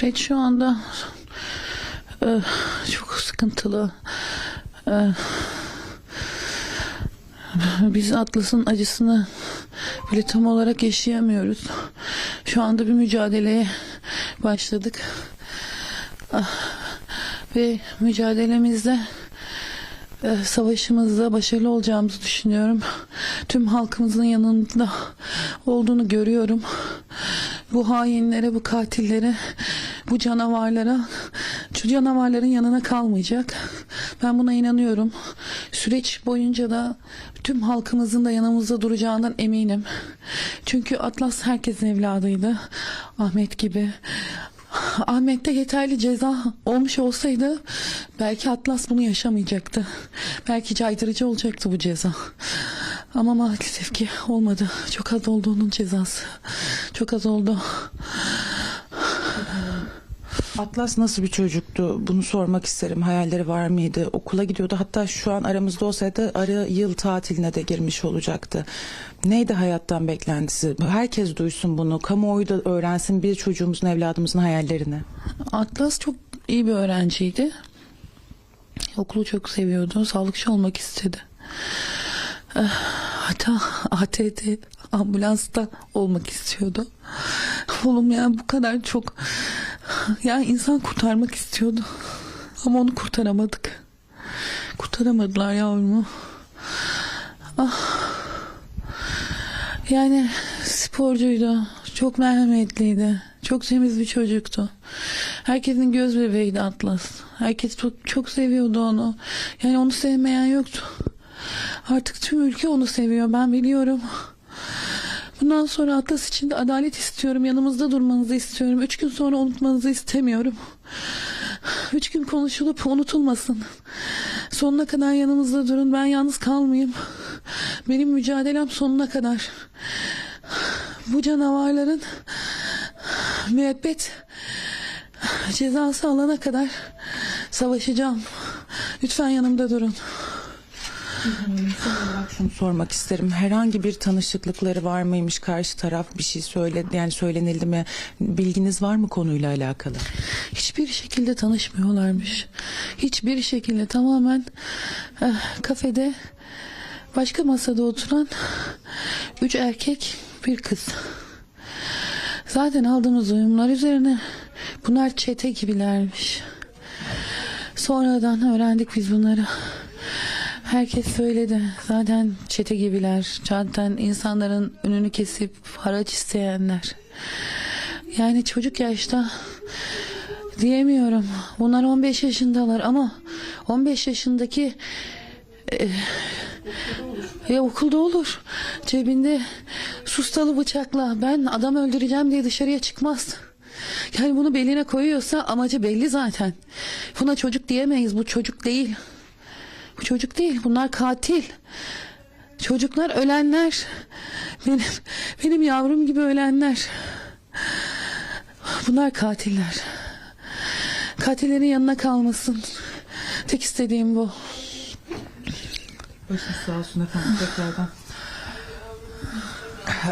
Süreç şu anda e, çok sıkıntılı. E, biz Atlas'ın acısını bile tam olarak yaşayamıyoruz. Şu anda bir mücadeleye başladık. Ah, Ve mücadelemizde e, savaşımızda başarılı olacağımızı düşünüyorum. Tüm halkımızın yanında olduğunu görüyorum. Bu hainlere, bu katillere, bu canavarlara, şu canavarların yanına kalmayacak. Ben buna inanıyorum. Süreç boyunca da tüm halkımızın da yanımızda duracağından eminim. Çünkü Atlas herkesin evladıydı. Ahmet gibi. Ahmet'te yeterli ceza olmuş olsaydı belki Atlas bunu yaşamayacaktı. Belki caydırıcı olacaktı bu ceza. Ama maalesef ki olmadı. Çok az oldu onun cezası. Çok az oldu. Atlas nasıl bir çocuktu? Bunu sormak isterim. Hayalleri var mıydı? Okula gidiyordu. Hatta şu an aramızda olsaydı ara yıl tatiline de girmiş olacaktı. Neydi hayattan beklentisi? Herkes duysun bunu. Kamuoyu da öğrensin bir çocuğumuzun, evladımızın hayallerini. Atlas çok iyi bir öğrenciydi. Okulu çok seviyordu. Sağlıkçı olmak istedi. Hatta ATT ambulansta olmak istiyordu. Oğlum yani bu kadar çok yani insan kurtarmak istiyordu. Ama onu kurtaramadık. Kurtaramadılar yavrumu. Yani sporcuydu. Çok merhametliydi. Çok temiz bir çocuktu. Herkesin göz bebeğiydi Atlas. Herkes çok, çok seviyordu onu. Yani onu sevmeyen yoktu. Artık tüm ülke onu seviyor. Ben biliyorum. Bundan sonra Atlas için de adalet istiyorum. Yanımızda durmanızı istiyorum. Üç gün sonra unutmanızı istemiyorum. Üç gün konuşulup unutulmasın. Sonuna kadar yanımızda durun. Ben yalnız kalmayayım. Benim mücadelem sonuna kadar. Bu canavarların müebbet cezası alana kadar savaşacağım. Lütfen yanımda durun. Şunu sormak isterim. Herhangi bir tanışıklıkları var mıymış karşı taraf bir şey söyledi yani söylenildi mi? Bilginiz var mı konuyla alakalı? Hiçbir şekilde tanışmıyorlarmış. Hiçbir şekilde tamamen eh, kafede başka masada oturan üç erkek bir kız. Zaten aldığımız uyumlar üzerine bunlar çete gibilermiş. Sonradan öğrendik biz bunları. Herkes söyledi. Zaten çete gibiler. Zaten insanların önünü kesip haraç isteyenler. Yani çocuk yaşta diyemiyorum. Bunlar 15 yaşındalar ama 15 yaşındaki e, ya okulda olur. Cebinde sustalı bıçakla ben adam öldüreceğim diye dışarıya çıkmaz. Yani bunu beline koyuyorsa amacı belli zaten. Buna çocuk diyemeyiz. Bu çocuk değil. Bu çocuk değil. Bunlar katil. Çocuklar ölenler. Benim benim yavrum gibi ölenler. Bunlar katiller. Katillerin yanına kalmasın. Tek istediğim bu. Başınız sağ olsun efendim tekrardan.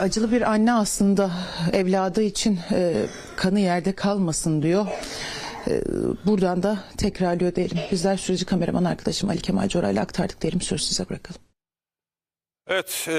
Acılı bir anne aslında evladı için e, kanı yerde kalmasın diyor. E, buradan da tekrarlıyor diyelim. Bizler süreci kameraman arkadaşım Ali Kemal Coray'la aktardık diyelim. Söz size bırakalım. Evet. e,